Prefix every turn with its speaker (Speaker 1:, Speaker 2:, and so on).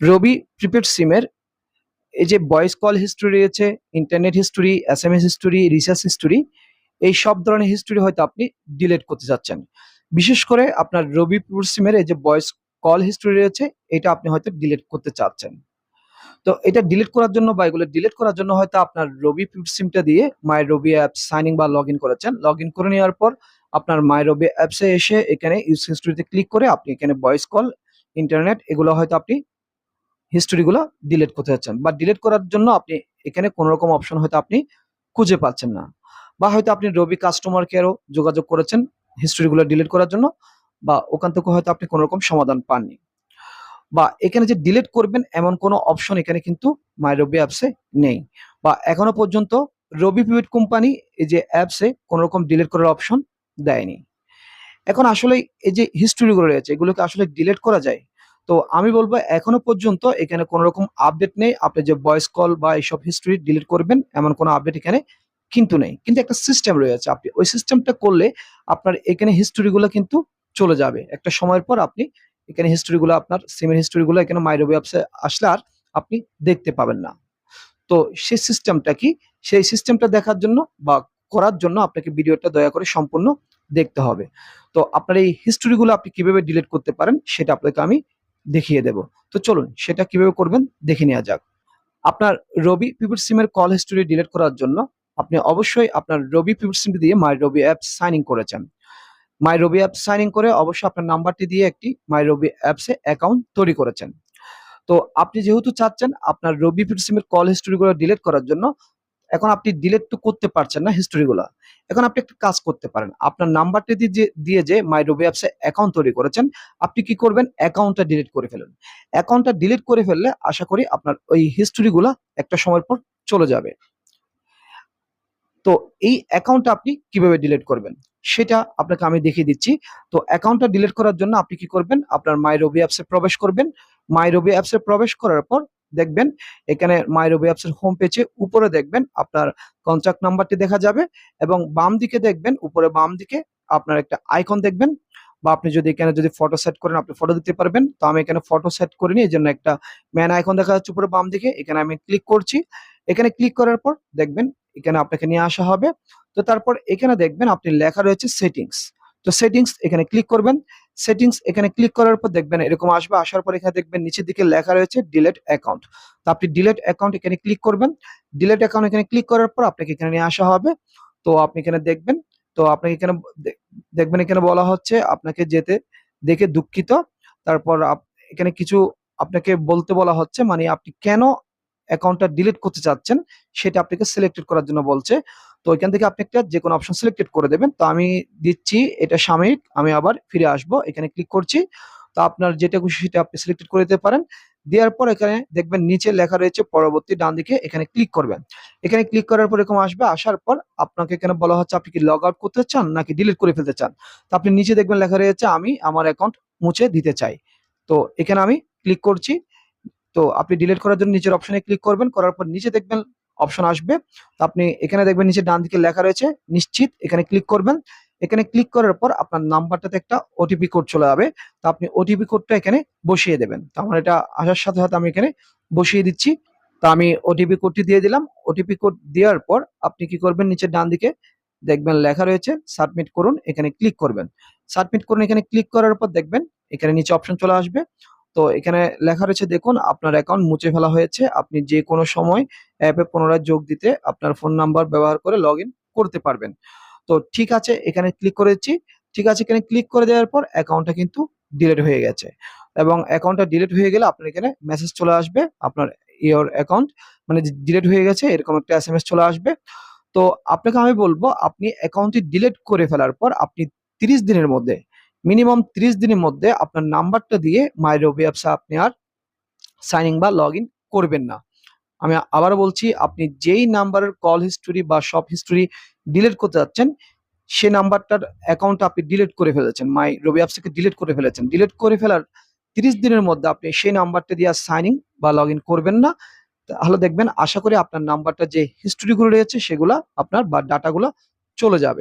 Speaker 1: রবি prepaid সিমের এই যে ভয়েস কল হিস্ট্রি রয়েছে internet history S M S history research history এই সব ধরনের হিস্টোরি হয়তো আপনি ডিলিট করতে চাচ্ছেন। বিশেষ করে আপনার রবি প্রিপেড সিমের এই যে ভয়েস কল হিস্টোরি রয়েছে, এটা আপনি হয়তো ডিলিট করতে চাচ্ছেন। তো এটা ডিলিট করার জন্য বা এগুলো ডিলিট করার জন্য হয়তো আপনার রবি সিমটা দিয়ে মাই রবি অ্যাপ সাইনিং বা লগ ইন করেছেন। লগ ইন করে নেওয়ার পর আপনার মাই রবি অ্যাপসে এসে এখানে ইউজ হিস্টোরিতে ক্লিক করে আপনি এখানে ভয়েস কল ইন্টারনেট এগুলো হয়তো আপনি হিস্টোরিগুলো ডিলিট করতে যাচ্ছেন বা ডিলিট করার জন্য আপনি এখানে কোনো রকম অপশন হয়তো আপনি খুঁজে পাচ্ছেন না বা হয়তো আপনি রবি কাস্টমার কেয়ারও যোগাযোগ করেছেন হিস্টোরিগুলো ডিলিট করার জন্য বা ওখান থেকে হয়তো আপনি কোনো রকম সমাধান পাননি। বা এখানে যে ডিলিট করবেন এমন কোনো অপশন এখানে কিন্তু মাই রবি অ্যাপসে নেই। বা এখনও পর্যন্ত রবি পিভিট কোম্পানি এই যে অ্যাপসে কোনো রকম ডিলিট করার অপশন দেয়নি। এখন আসলে এই যে হিস্টোরিগুলো রয়েছে, এগুলোকে আসলে ডিলিট করা যায় তো আমি বলব এখনও পর্যন্ত এখানে কোনো রকম আপডেট নেই। আপনি যে ভয়েস কল বা এইসব হিস্টোরি ডিলিট করবেন, এমন কোনো আপডেট এখানে কিন্তু নেই। কিন্তু একটা সিস্টেম রয়েছে। আপনি ওই সিস্টেমটা করলে আপনার এখানে হিস্টোরিগুলো কিন্তু চলে যাবে। একটা সময়ের পর আপনি এখানে হিস্টোরিগুলো আপনার সিমের হিস্টোরিগুলো এখানে মাইরোবি অ্যাপসে আসলে আর আপনি দেখতে পাবেন না। তো সেই সিস্টেমটা কি? সেই সিস্টেমটা দেখার জন্য বা করার জন্য আপনাকে ভিডিওটা দয়া করে সম্পূর্ণ দেখতে হবে। তো আপনার এই হিস্টোরিগুলো আপনি কীভাবে ডিলিট করতে পারেন, সেটা আপনাকে আমি দেখিয়ে দেব। তো চলুন, সেটা কীভাবে করবেন দেখে নেওয়া যাক। আপনার রবি পিপুল সিমের কল হিস্টোরি ডিলিট করার জন্য আপনি অবশ্যই আপনার রবি পিপুল সিম দিয়ে my Robi app sign in করেছেন। My Robi app sign in করে অবশ্যই আপনার নাম্বারটি দিয়ে একটি মাই রবি অ্যাপসে অ্যাকাউন্ট তৈরি করেছেন। তো আপনি যেহেতু চাচ্ছেন আপনার রবি পিপুল সিমের কল হিস্টোরিগুলো ডিলিট করার জন্য এখন আপনি ডিলিট তো করতে পারছেন না হিস্টোরিগুলো এখন আপনি একটা কাজ করতে পারেন। আপনার নাম্বারটি দিয়ে দিয়ে যে মাই রবি অ্যাপসে অ্যাকাউন্ট তৈরি করেছেন, আপনি কি করবেন? অ্যাকাউন্টটা ডিলিট করে ফেলুন। অ্যাকাউন্টটা ডিলিট করে ফেললে আশা করি আপনার ওই হিস্টোরিগুলো একটা সময়ের পর চলে যাবে। তো এই অ্যাকাউন্টটা আপনি কীভাবে ডিলিট করবেন? সেটা আপনাকে আমি দেখিয়ে দিচ্ছি। তো অ্যাকাউন্টটা ডিলিট করার জন্য আপনি কি করবেন? আপনার মাই রবি অ্যাপসে প্রবেশ করবেন। মাই রবি অ্যাপসে প্রবেশ করার পর দেখবেন। এখানে মাই রবি অ্যাপসের হোম পেজে উপরে দেখবেন আপনার কন্ট্যাক্ট নাম্বারটি দেখা যাবে এবং বাম দিকে দেখবেন, উপরে বাম দিকে আপনার একটা আইকন দেখবেন বা আপনি যদি এখানে যদি ফটো সেট করেন, আপনি ফটো দিতে পারবেন। তো আমি এখানে ফটো সেট করিনি এই জন্য একটা ম্যান আইকন দেখা যাচ্ছে উপরে বাম দিকে। এখানে আমি ক্লিক করছি। এখানে ক্লিক করার পর দেখবেন, এখানে আপনাকে নিয়ে আসা হবে। তো তারপর এখানে দেখবেন, আপনি লেখা রয়েছে সেটিংস তো সেটিংস এখানে ক্লিক করবেন। সেটিংস এখানে ক্লিক করার পর দেখবেন এরকম আসবে। আসার পর এখানে দেখবেন নিচের দিকে লেখা রয়েছে ডিলেট অ্যাকাউন্ট। তো আপনি ডিলেট অ্যাকাউন্ট এখানে ক্লিক করবেন। ডিলেট অ্যাকাউন্ট এখানে ক্লিক করার পর আপনাকে এখানে নিয়ে আসা হবে। তো আপনি এখানে দেখবেন, তো আপনাকে এখানে দেখবেন এখানে বলা হচ্ছে আপনাকে যেতে দেখে দুঃখিত। তারপর এখানে কিছু আপনাকে বলতে বলা হচ্ছে মানে আপনি কেন অ্যাকাউন্টটা ডিলিট করতে চাচ্ছেন সেটা আপনাকে সিলেক্টেড করার জন্য বলছে। তো এখান থেকে আপনি একটা যে কোনো অপশন সিলেক্টেড করে দেবেন। তো আমি দিচ্ছি, এটা সাময়িক, আমি আবার ফিরে আসব। এখানে ক্লিক করছি। তো আপনার যেটা খুশি সেটা আপনি সিলেক্টেড করে দিতে পারেন। দেওয়ার পর এখানে দেখবেন নিচে লেখা রয়েছে পরবর্তী ডান দিকে এখানে ক্লিক করবেন। এখানে ক্লিক করার পর এরকম আসবে, আসার পর আপনাকে এখানে বলা হচ্ছে আপনি কি লগ আউট করতে চান নাকি ডিলিট করে ফেলতে চান। তো আপনি নিচে দেখবেন লেখা রয়েছে, আমি আমার অ্যাকাউন্ট মুছে দিতে চাই। তো এখানে আমি ক্লিক করছি। তো আপনি ডিলিট করার জন্য নিচের অপশনে ক্লিক করবেন। করার পর নিচে দেখবেন অপশন আসবে। তো আপনি এখানে দেখবেন নিচে ডান দিকে লেখা রয়েছে, নিশ্চিত, এখানে ক্লিক করবেন। এখানে ক্লিক করার পর আপনার নাম্বারটাতে একটা ওটিপি কোড চলে যাবে। তো আপনি ওটিপি কোডটা এখানে বসিয়ে দেবেন। তো আমার এটা আসার সাথে সাথে আমি এখানে বসিয়ে দিচ্ছি। তো আমি ওটিপি কোডটি দিয়ে দিলাম। ওটিপি কোড দেওয়ার পর আপনি কি করবেন? নিচের ডান দিকে দেখবেন লেখা রয়েছে সাবমিট করুন, এখানে ক্লিক করবেন। সাবমিট করুন, এখানে ক্লিক করার পর দেখবেন এখানে নিচে অপশন চলে আসবে। তো এখানে লেখা রয়েছে, দেখুন, আপনার অ্যাকাউন্ট মুছে ফেলা হয়েছে। আপনি যে কোনো সময় অ্যাপে পুনরায় যোগ দিতে আপনার ফোন নাম্বার ব্যবহার করে লগ করতে পারবেন। তো ঠিক আছে, এখানে ক্লিক করেছি। ঠিক আছে, এখানে ক্লিক করে দেওয়ার পর অ্যাকাউন্টটা কিন্তু ডিলিট হয়ে গেছে। এবং অ্যাকাউন্টটা ডিলিট হয়ে গেলে আপনার এখানে মেসেজ চলে আসবে, আপনার ইওর অ্যাকাউন্ট মানে ডিলিট হয়ে গেছে, এরকম একটা এস এম এস চলে আসবে। তো আপনাকে আমি বলব, আপনি অ্যাকাউন্টটি ডিলিট করে ফেলার পর আপনি তিরিশ দিনের মধ্যে মিনিমাম তিরিশ দিনের মধ্যে আপনার নাম্বারটা দিয়ে মাই রবি আপনি আর সাইনিং বা লগ ইন করবেন না। আমি আবার বলছি, আপনি যেই নাম্বারের কল হিস্টোরি বা সব হিস্টোরি ডিলিট করতে যাচ্ছেন, সে নাম্বারটার অ্যাকাউন্ট আপনি ডিলিট করে ফেলেছেন মাই রবি অ্যাপস থেকে ডিলিট করে ফেলেছেন। ডিলিট করে ফেলার তিরিশ দিনের মধ্যে আপনি সেই নাম্বারটা দিয়ে সাইনিং বা লগ করবেন না। তাহলে দেখবেন, আশা করি আপনার নাম্বারটা যে হিস্টোরিগুলো রয়েছে, সেগুলা আপনার বা ডাটাগুলো চলে যাবে।